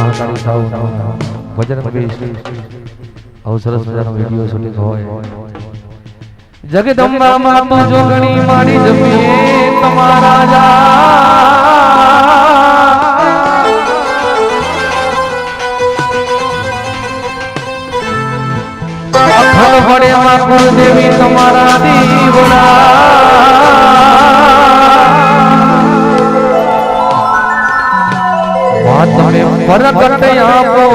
મહાકાળી સાહુ ભજન આવું સરસ મજાનો વીડિયો શૂટિંગ હોય જગદંબા માં તું જોગણી માડી જમીએ તમારા જા અખંડ પડે માં કુળદેવી તમારા દીવડા. તમે પ્રગટ આપો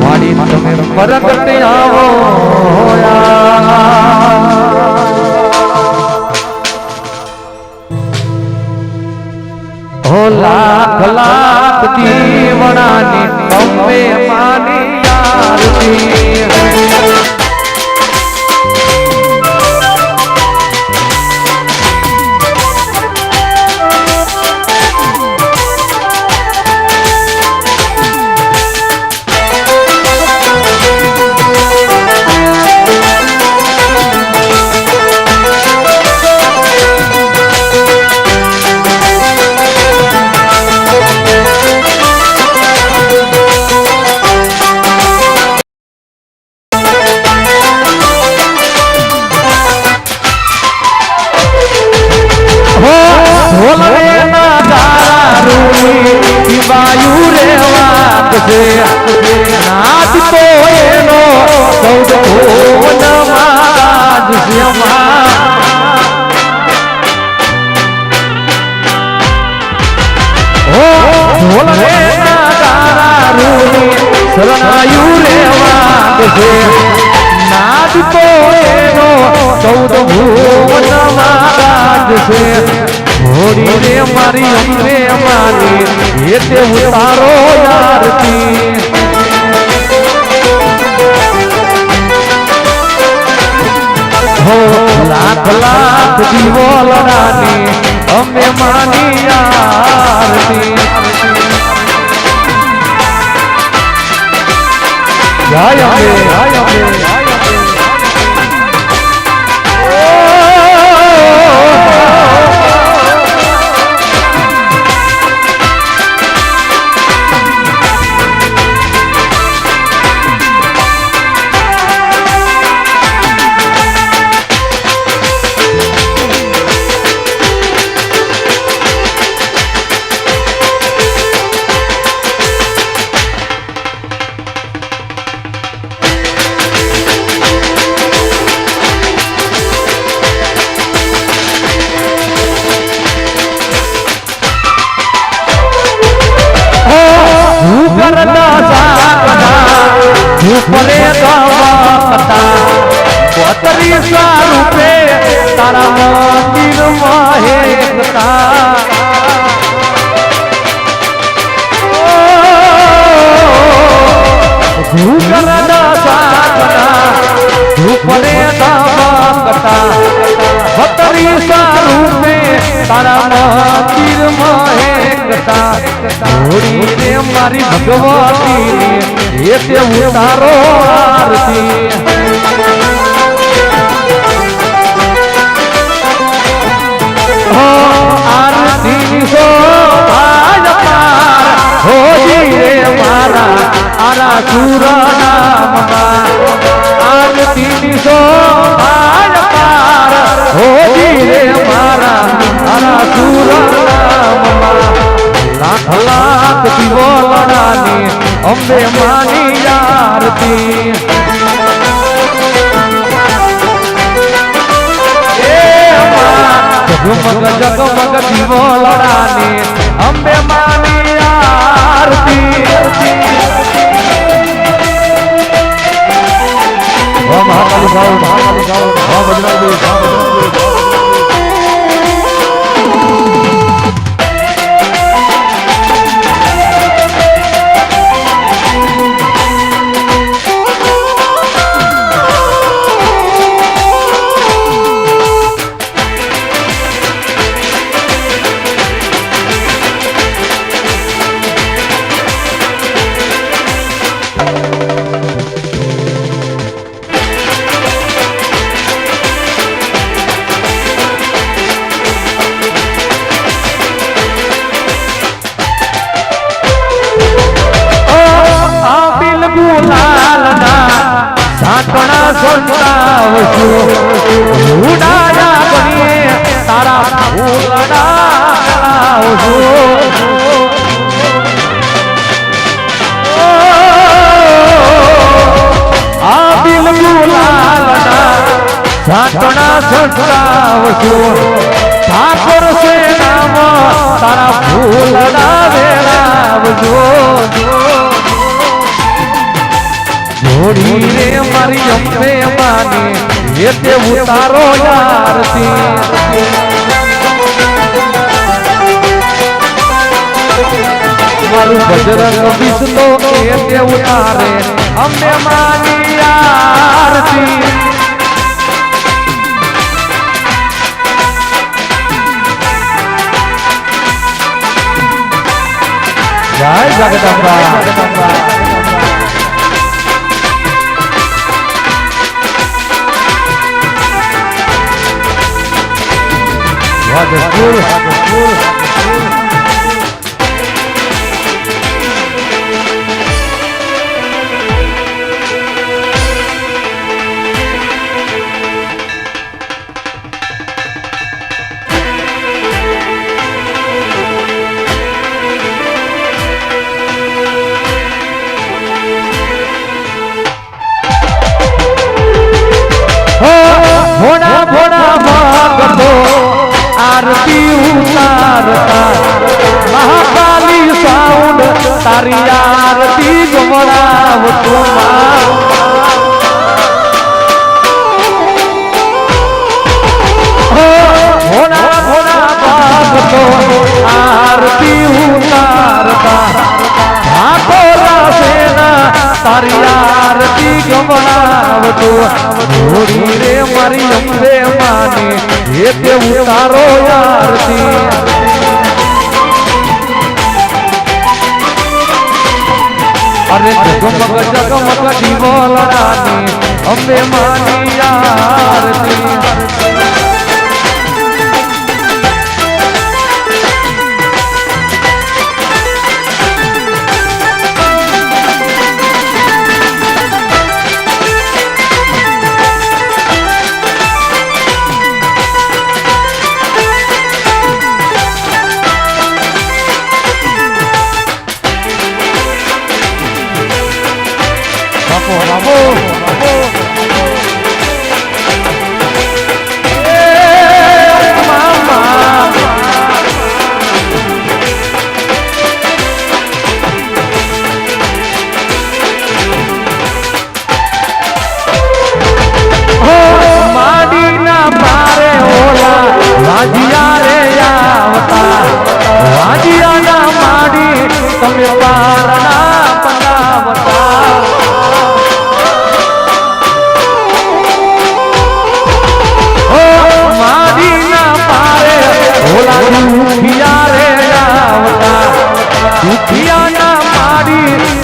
મારી તમે પ્રગટ આવો નાદ તો એનો સૌદ ભુવનમાં દુષ્યમાં હો ઢોલવેના દારૂની શરણાયુ રે વાત છે નાદ તો એનો સૌદ ભુવનમાં છે ઘોડી રે મારી અંબે માની એ તે ઉતારો આરતી લાખ દીવો લડાની અમે માની આરતી. જય અંબે. પોતરી સ્વરૂપે તારા મંદિર મહેકતા હું કરતા સાકતા હું પરે દવાકતા પોતરી સ્વરૂપે તારા મંદિર મહેકતા ઘોડી રે મારી ભગવતી એ તે ઉતારો આરતી અંબે માની આરતી એ માં જગમગ જગમગ દીવો લડાની અંબે માની મહાકાલી સાઉ મહાકાલી સાઉ ઓ હું લાલના સાંકણા સંતાવશું ઉડાયા બનીએ તારા ફૂલડા જોડી રે મારી અંબે માને એ તે ઉતારો યારતી મારું બજરંગ વિષ્ણુ એ તે ઉતારે અમને માની આરતી જય જગદંબા. Wonderful. ભોળા તારી આરતી ગમણાવ હો, ભોળા ભોળા ભગતો આરતી ઉતારતા ઠાકોરા સેના તારી આરતી ગમડાવતો જોડી રે મારી અંબે માને એ તે ઉતારો આરતી. અરે જગમગ જગમગ દીવો લડાની અંબે માની આરતી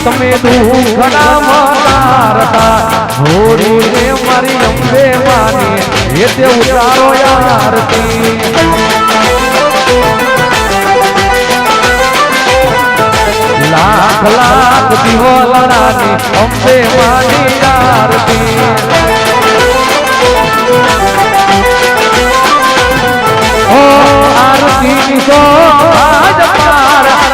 તમે દુખડા મતારતા જોડી રે મારી અંબે માની એ તે ઉતારો યારતી લાખ લાખ દીવો લડાની અંબે માની આરતી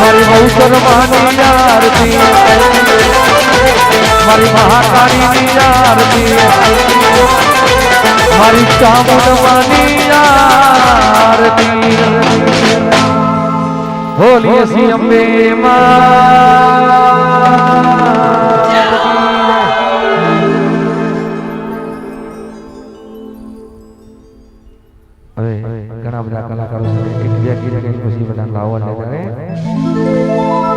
મારી બહુસર માની આરતી મારી મહાકાળીની આરતી મારી ચામુંડ માની આરતી બોલીએ સી અંબે હવે બધા કલાકારો સાથે એક બે ગીત પછી બધાને લાવવા લેતા